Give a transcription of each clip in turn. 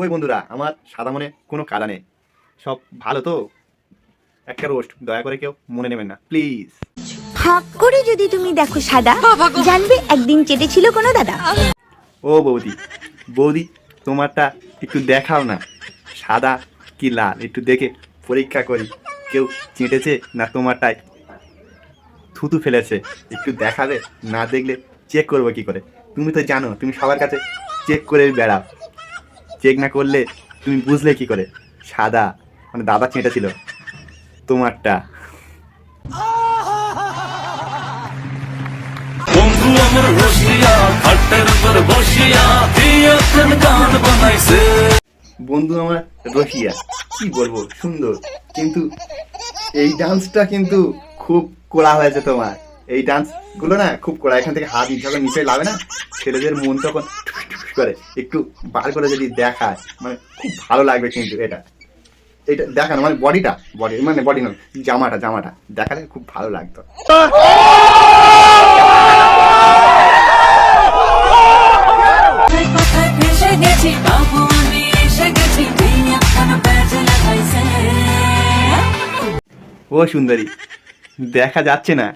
ওই বন্ধুরা? আমার সাদা মনে কোনো কাদা নেই। সব ভালো তো? একটা রোস্ট দয়া করে কেউ মনে নেবেন না প্লিজ হাঁক করে যদি তুমি দেখো সাদা জানবে একদিন চেটেছিল কোনো দাদা। ও বৌদি বৌদি তোমারটা একটু দেখাও না। সাদা কি লাল? একটু দেখে পরীক্ষা করি। কেউ চেটেছে না তোমারটায়? থুতু ফেলেছে। একটু দেখাবে না দেখলে চেক করব কি করে? তুমি তো জানো তুমি সবার কাছে চেক করে বেড়াও। চেক না করলে তুমি বুঝলে কি করে? সাদা মানে দাদা চেটেছিল তোমারটা। বন্ধু আমার রসিয়া কি বলব? সুন্দর। কিন্তু এই ডান্সটা কিন্তু খুব কোড়া হয়েছে তোমার। এই ডান্সগুলো না খুব কোড়া এখান থেকে হাত যখন নিচে লাবে না। ছেলেদের মন তখন করে, একটু বার করে যদি দেখায় মানে খুব ভালো লাগবে কিন্তু এটা। এটা দেখানো মানে বডিটা বডি মানে বডি নয়, জামাটা জামাটা, দেখালে খুব ভালো লাগতো। ও সুন্দরী, দেখা যাচ্ছে না।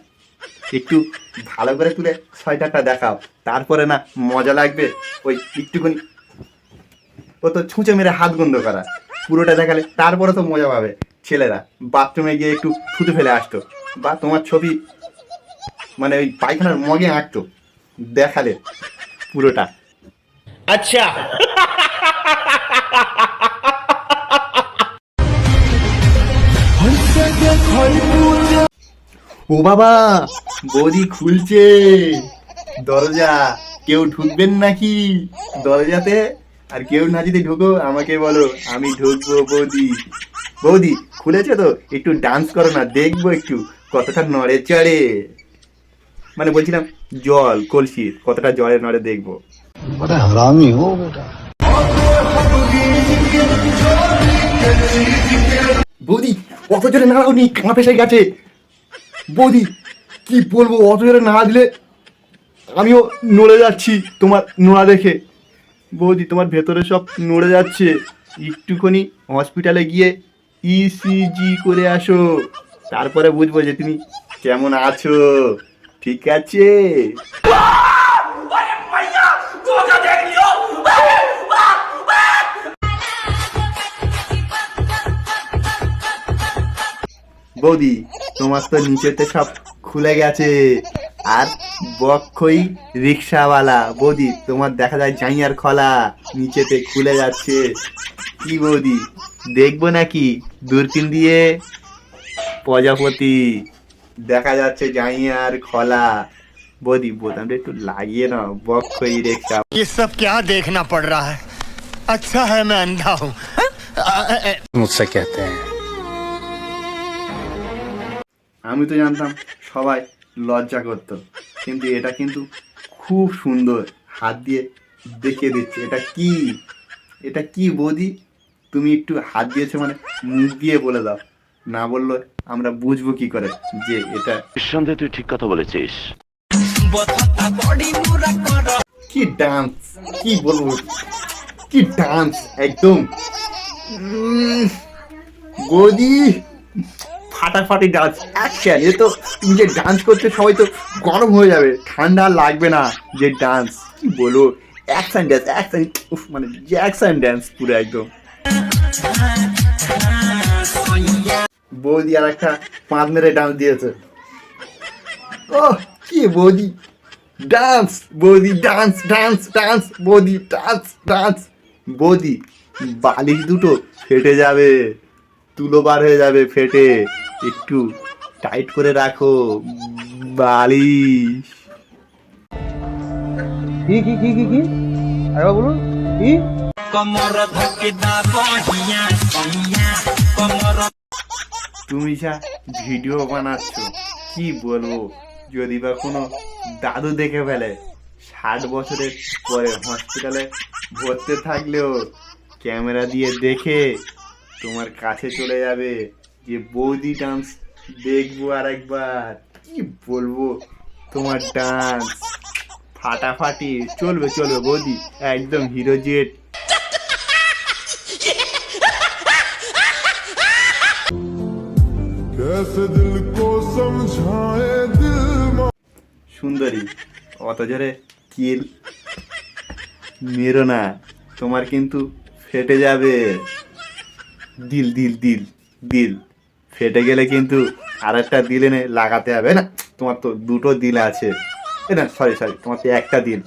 একটু ভালো করে তুলে ছয়টাটা দেখাও। তারপরে না মজা লাগবে ওই একটুখানি। ও তো ছুঁচে মেরে হাত গন্ধ করা। পুরোটা দেখালে তারপরে তো মজা পাবে। ছেলেরা, বাথরুমে গিয়ে একটু থুতু ফেলে আসতো। বা তোমার ছবি মানে ওই পায়খানার মগে আঁকতো। দেখালে পুরোটা। ও বাবা বৌদি খুলছে। দরজা কেউ ঢুকবেন নাকি? দরজাতে আর কেউ না যদি ঢুকো আমাকে বলো আমি ঢুকবো বৌদি। বৌদি খুলেছে তো? একটু ডান্স করো না দেখব একটু কতটা নড়ে চড়ে। মানে বলছিলাম জল কলসি কতটা জলে নড়ে দেখব। বৌদি কত জোরে নাড়াও নি কাঁপে গেছে। বৌদি, কি বলব অত জোরে নাড়া দিলে আমিও নড়ে যাচ্ছি তোমার নোড়া দেখে। বৌদি, তোমার ভেতরে সব নড়ে যাচ্ছে। একটুখানি হসপিটালে গিয়ে ইসিজি করে আসো। তারপরে বুঝব যে তুমি কেমন আছো। ঠিক আছে? বৌদি তোমার তো নিচেতে সব খুলে গেছে আর বক্ষই রিক্সাওয়ালা বৌদি তোমার দেখা যায় জাইয়ার খলা নিচেতে খুলে যাচ্ছে কি বৌদি দেখবো নাকি দূরবীন দিয়ে প্রজাপতি দেখা যাচ্ছে জাইয়ার খলা বৌদি বোতামটা একটু লাগিয়ে নাও বক্ষই রিক্সা ये सब क्या देखना पड़ रहा है अच्छा है मैं अंधा हूँ मुझसे कहते हैं আমি তো জানতাম সবাই লজ্জা করত। কিন্তু এটা কিন্তু খুব সুন্দর হাত দিয়ে দেখিয়ে দিচ্ছে। এটা কি? এটা কি বৌদি? তুমি একটু হাত দিয়েছ মানে মুখ দিয়ে বলে দাও। না বলল আমরা বুঝব কি করে যে এটা নিঃসন্দেহে তুই ঠিক কথা বলেছিস। কি ডান্স কি বলব? কি ডান্স একদম। বৌদি। ফাটাফাটি ডান্স। অ্যাকশন এ তো তুমি যে ডান্স করতে সবাই তো গরম হয়ে যাবে। ঠান্ডা লাগবে না যে ডান্স কি বলব? অ্যাকশন ড্যান্স অ্যাকশন মানে যে অ্যাকশন ড্যান্স পুরো একদম। বৌদি আর একটা পাঁচ মেরে ডান্স দিয়েছে। ও কি বৌদি? ডান্স বৌদি ডান্স ডান্স ডান্স বৌদি ডান্স ডান্স বৌদি, বালিশ দুটো ফেটে যাবে। তুলো বার হয়ে যাবে ফেটে। একটু টাইট করে রাখো বালিশ। কমর ধকে দা বহিয়া বহিয়া কমর তুমি যা ভিডিও বানাচ্ছ কি বলব? যদি বা কোনো দাদু দেখে ফেলে ষাট বছরের পরে হসপিটালে ভর্তি থাকলেও ক্যামেরা দিয়ে দেখে তোমার কাছে চলে যাবে। যে বৌদি ডান্স দেখব আর একবার কি বলব? তোমার ডান্স ফাটাফাটি। চলবে চলবে বৌদি। একদম হিরো জেট সুন্দরী অত জোরে কিল মেরো না। তোমার কিন্তু ফেটে যাবে। দিল দিল দিল দিল। ফেটে গেলে কিন্তু আরেকটা দিলে লাগাতে হবে, না? তোমার তো দুটো দিল আছে। না সরি সরি তোমার তো একটা দিল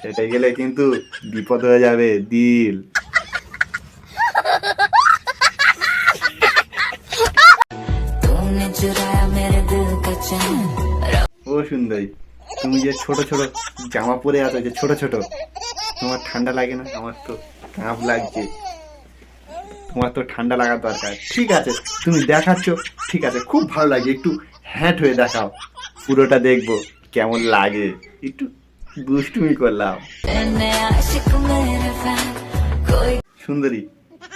ফেটে গেলে কিন্তু বিপদ হয়ে যাবে, দিল। ও সুন্দরী, তুমি যে ছোট ছোট জামা পরে আছো, যে ছোট ছোট, তোমার ঠান্ডা লাগে না? আমার তো কাঁপ লাগছে। তোমার তো ঠান্ডা লাগার দরকার। ঠিক আছে, তুমি দেখাচ্ছ, ঠিক আছে, খুব ভালো লাগে, একটু হ্যাট হয়ে দেখাও। পুরোটা দেখব, কেমন লাগে। একটু দুষ্টুমি করলাম। সুন্দরী,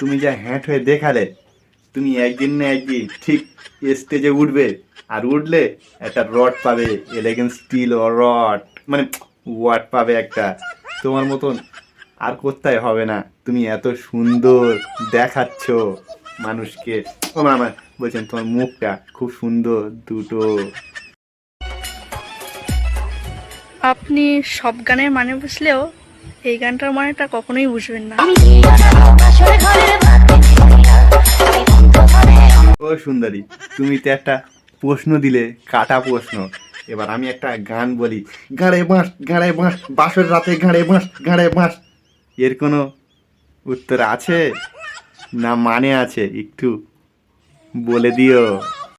তুমি যা হ্যাট হয়ে দেখালে, তুমি একদিন না একদিন ঠিক স্টেজে উঠবে। আর উঠলে একটা রড পাবে এলেগেন্স স্টিল ও রড মানে ওয়াট পাবে একটা। তোমার মতন আর কোথায় হবে না? তুমি এত সুন্দর দেখাচ্ছ মানুষকে। ও মামা বলছেন তোমার মুখটা খুব সুন্দর দুটো। আপনি সব গানের মানে বুঝলেও এই গানটার মানেটা কখনোই বুঝবেন না। ও সুন্দরী তুমি তো একটা প্রশ্ন দিলে কাটা প্রশ্ন। এবার আমি একটা গান বলি। গাঁড়ে বাঁশ গাঁড়ে বাঁশ বাঁশের রাতে গাঁড়ে বাঁশ গাঁড়ে বাঁশ। এর কোনো উত্তর আছে? না মানে আছে? একটু বলে দিও।